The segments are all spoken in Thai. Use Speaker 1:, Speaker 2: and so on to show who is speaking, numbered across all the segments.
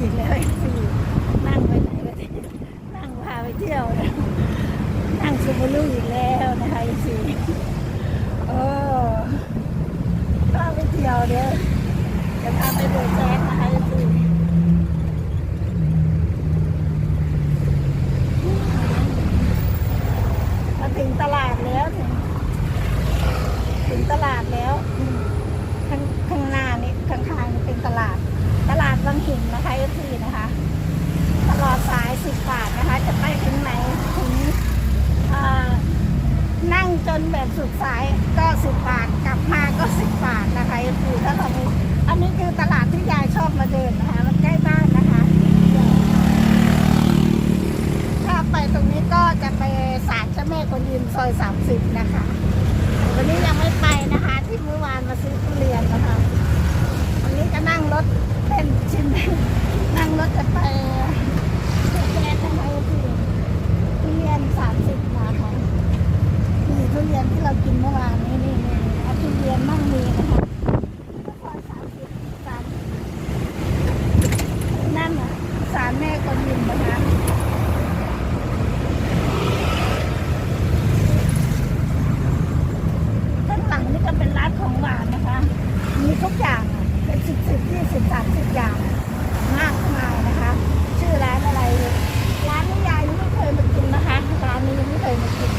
Speaker 1: อีกแล้วสี่นั่งไปไหนก็ได้นั่งพาไปเที่ยวนะนั่งซูบารุอีกแล้วนะคะสี่โอ้พาไปเที่ยวเดี๋ยวจะพาไปเบิกแจ๊กนะคะสี่ มาถึงตลาดแล้วถึงถึงตลาดแล้วอืมข้างข้างหน้านี่ข้างๆนี่เป็นตลาด ตลาดวัง หินะคะก็คือนะคะ ตลอดสายสิบบาทนะคะ จะไปถึงไหนถึงนั่งจนแบบสุดสายก็สิบบาท กลับมาก็สิบบาทนะคะคือถ้าเรามีอันนี้คือตลาดที่ยายชอบมาเดินนะคะ มันใกล้บ้านนะคะ ถ้าไปตรงนี้ก็จะไปศาลเจ้าแม่กวนอิมซอยสามสิบนะคะ วันนี้ยังไม่ไปนะคะ ที่เมื่อวานมาซื้อทุเรียนนะคะ วันนี้จะนั่งรถเป็นชิ้น นั่งรถจะไปแยกทำไมคือทุเรียนสามสิบบาทคะนี่ทุเรียนที่เรากินเมื่อวานนี้นี่นี่ทุเรียนมั่งมีนะคะซอยสามสิบสามนั่นน่ะศาลแม่กวนอิมนะคะ ด้านหลังนี่ก็เป็นร้านของหวานนะคะ มีทุกอย่างอะเป็นสิบสิบยี่สิบสามสิบอย่าง มากมายนะคะ ชื่อร้านอะไร ร้านนี้ยายยังไม่เคยมากินนะคะ ร้านนี้ยังไม่เคยมากิน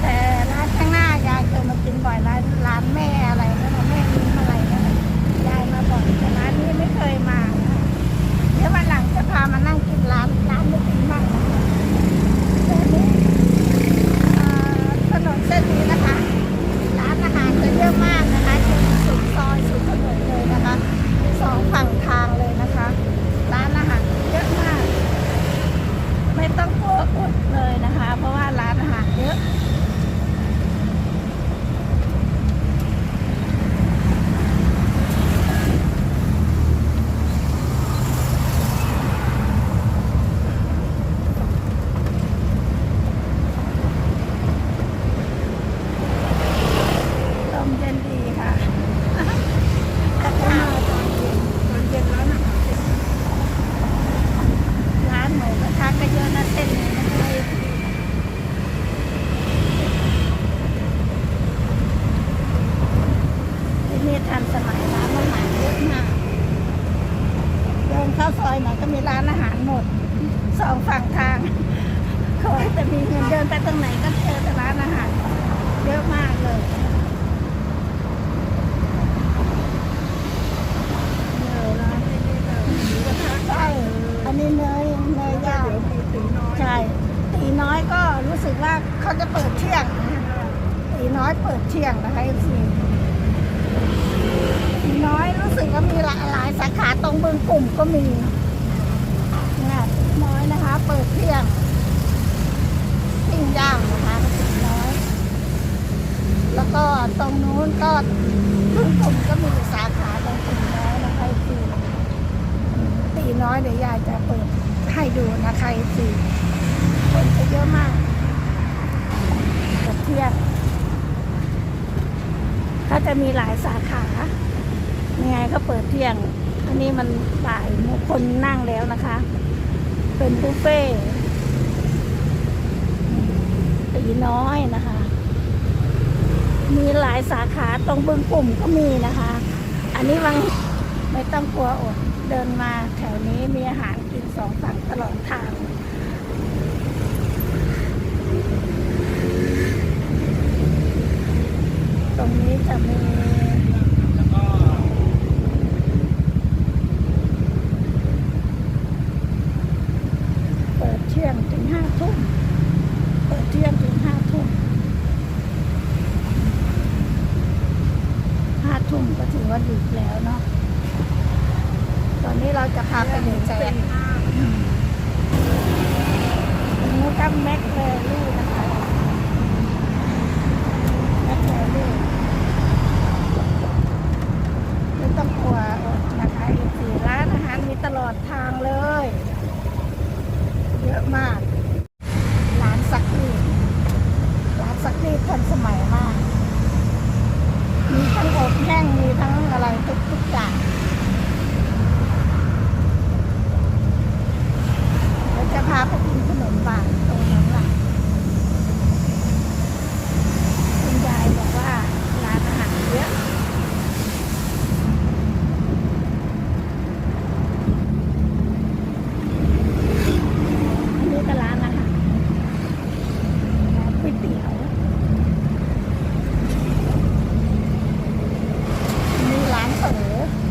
Speaker 1: แต่ร้านข้างหน้ายายเคยมากินบ่อยร้านร้านแม่อะไรนั่นน่ะแม่มิ้นอะไรนั่นน่ะยายมาบ่อยแต่ร้านนี้ไม่เคยมานะคะเดี๋ยววันหลังจะพามานั่งกินร้านร้านไม่กินบ้างนะคะแต่นี้ เอ่อถนนเส้นนี้นะคะ ร้านอาหารจะเยอะมากนะคะจะมีสุดซอยสุดถนนเลยนะคะสองฝั่งทางเลยนะคะ ร้านอาหารเยอะมาก ไม่ต้องกลัวอดเลยนะคะ เพราะว่าร้านอาหารเยอะ ลมเย็นดีค่ะอากาศตอนเย็นตอนเย็นแล้วนะร้านหมูกระทะก็เยอะนะเส้นนี้นะคะที่นี่ทันสมัยร้านอาหารเยอะมากเดินเข้าซอยไหนก็มีร้านอาหารหมดสองฝั่งทางขอให้แต่มีเงิ นเดินไปตรงไหนก็เจอแต่ร้านอาหารเยอะมากเลยใช่อันนี้เนยเนยย่างใช่ตีน้อยก็รู้สึกว่าเขาจะเปิดเที่ยงตีน้อยเปิดเที่ยงนะคะสิตีน้อยรู้สึกว่ามีหลายหลายสาขาตรงเบืองกลุ่มก็มีเนี่ยตีน้อยนะคะ เปิดเที่ยงปิ้ งย่างนะคะตีน้อย แล้วก็ตรงนู้นก็เบืองกลุ่มก็มีสาขาตรงตีน้อยนะคะสิตีน้อยเดี๋ยวยายจะเปิดให้ดูนะคะสี่คนจะเยอะมากกับเที่ยงเขาจะมีหลายสาขายังไงเขาเปิดเที่ยง อันนี้มันบ่ายคนนั่งแล้วนะคะ เป็นบุฟเฟ่ น้อยนะคะ มีหลายสาขาตรงบึงกลุ่มก็มีนะคะ อันนี้วังไม่ต้องกลัวอดเดินมาแถวนี้มีอาหารกินสองฝั่งตลอดทางตรงนี้จะมีเปิดเที่ยงถึงห้าทุ่ม เปิดเที่ยงถึงห้าทุ่ม ห้าทุ่มก็ถือ ว่าดึกแล้วเนาะ ตอนนี้เราจะพาไปเดินแจกตรงนู้นก็แม็กแวลูนะคะแม็กแวลูไม่ต้องกลัวนะคะอีกสี่ร้านอาหารมีตลอดทางเลย เยอะมาก ร้านซักรีดร้านซักรีดทันสมัยมาก มี ทั้งอบแห้งมีทั้งอะไรทุกๆอย่าง here.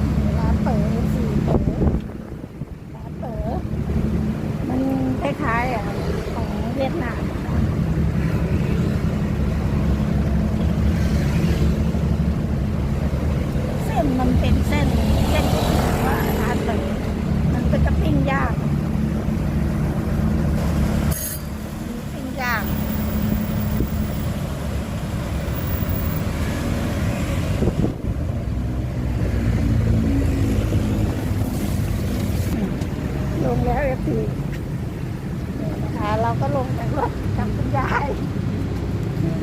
Speaker 1: ราก็ลงจากรถกับคุณยาย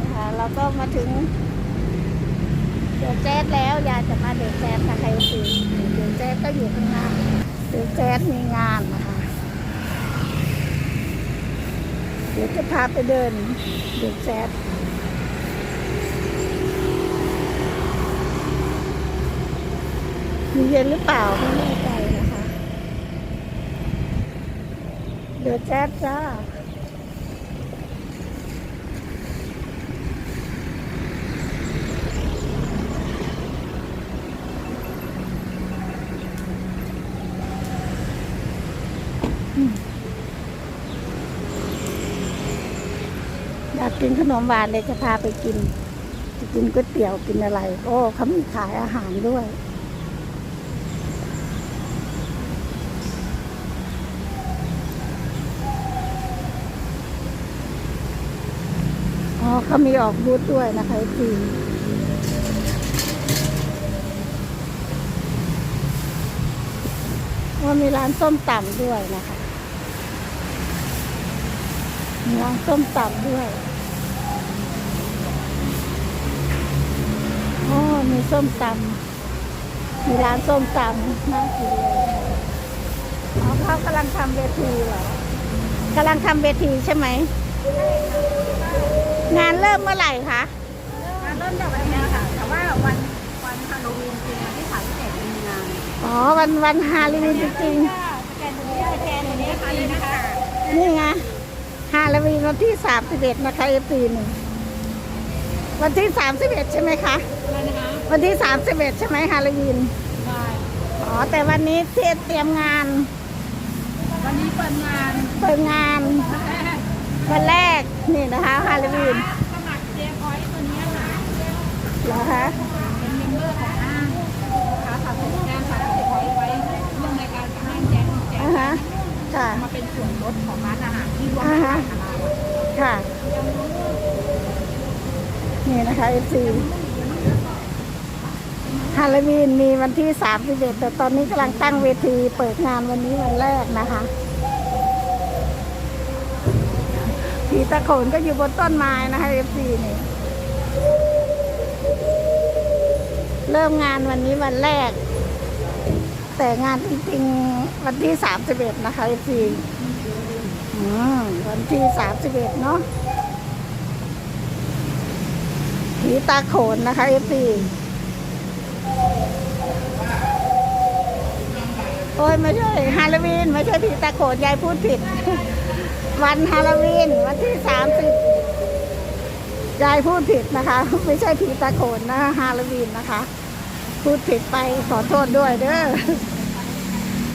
Speaker 1: นะคะเราก็มาถึงเดือดแจ๊ดแล้วยายจะมาเดือดแจ๊ดค่ะใครสิเดือดแจ๊ดก็อยู่ข้างหน้าเดือดแจ๊ดมีงานนะคะเดี๋ยวจะพาไปเดินเดือดแจ๊ดมีเย็นหรือเปล่าไม่แน่ใจนะคะ เดือดแจ๊ดจ้า กินขนมหวานเลยจะพาไปกิน จะกินก๋วยเตี๋ยวกินอะไร โอ้เขามีขายอาหารด้วย อ๋อเขามีออกบูธด้วยนะคะทีว่ามีร้านส้มตำด้วยนะคะ มีร้านส้มตำด้วย มีส้มตำมีร้านส้มตำน่ากินเลยอ๋อเขากำลังทำเวทีเหรอกำลังทำเวทีใช่ไหม งานเริ่มเมื่อไหร่คะ
Speaker 2: เริ่มจากวันนี้ค่ะ แต่ว่าวันวันฮาโลวีนจริงวันที่สามสิบเอ็ดมีงาน
Speaker 1: อ๋อ วันวันฮาโลวีนจริง
Speaker 2: สแกนตรงนี้สแกนตรงนี้ค่ะนี่นะคะ
Speaker 1: ๆนี่ไงฮาโลวีนวันที่สามสิบเอ็ดนะคะเอปีหนึ่งวันที่สามสิบเอ็ดใช่ไหมคะ
Speaker 2: อะไรนะคะ
Speaker 1: วันที่สามสิบเอ็ดใช่ไหมฮาโลวีน
Speaker 2: ได้
Speaker 1: อ๋อ แต่วันนี้เทศเตรียมงาน
Speaker 2: วันนี้เปิดงาน
Speaker 1: เปิดงาน วันแรก นี่นะคะฮาโลวีน
Speaker 2: สมัครเจ๊พอยต์ตัวนี้ค่ะ
Speaker 1: เหรอคะ
Speaker 2: เป็นเมมเบอร์ของห้างค้าสะสมแจ้งค่ะเจ๊พอยต์ไว้ร่วมในการห้างแจ้งแจ้
Speaker 1: อ่างฮะค่ะ
Speaker 2: มาเป็นส่วนลดของร้านอาหารที่ร่วม
Speaker 1: อ่า
Speaker 2: ใน
Speaker 1: ฮะ
Speaker 2: การตลาด
Speaker 1: ค่ะ นี่นะคะเอซี ฮาโลวีนมีวันที่สามสิบเอ็ดแต่ตอนนี้กำลังตั้งเวทีเปิดงานวันนี้วันแรกนะคะผีตะโขนก็อยู่บนต้นไม้นะคะเอซีนี่เริ่มงานวันนี้วันแรก แต่งานจริงๆวันที่สามสิบเอ็ดนะคะเอซีอืมวันที่สามสิบเอ็ดเนาะผีตาโขนนะคะเอซีโอ้ ยไม่ใช่ฮาโลวีนไม่ใช่ผีตาโขนยายพูดผิด วันฮาโลวีนวันที่สามสิบยายพูดผิดนะคะ ไม่ใช่ผีตาโขนนะฮาโลวีนนะคะ พูดผิดไปขอโทษด้วยเด้อ